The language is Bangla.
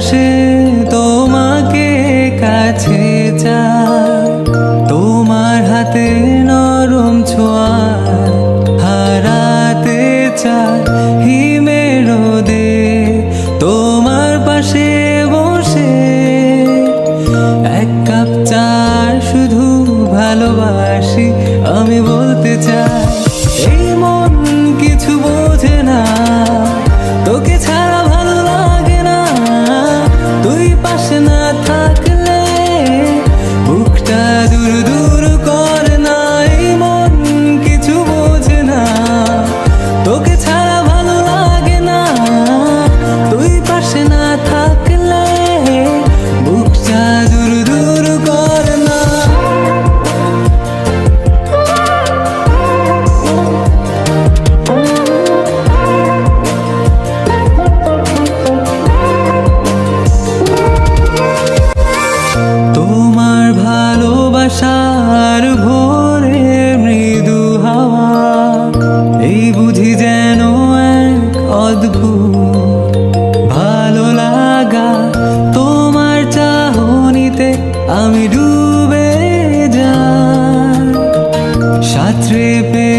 বসে তোমাকে কাছে চায়। তোমার হাতে নরম ছোঁয়া হারাতে চায় হিমের রোদে। তোমার পাশে বসে এক কাপ চার শুধু ভালোবাসি, আমি বলতে চাই duru duru ভালো লাগা তোমার চাহনিতে আমি ডুবে যাই। সাঁতরে পেরিয়ে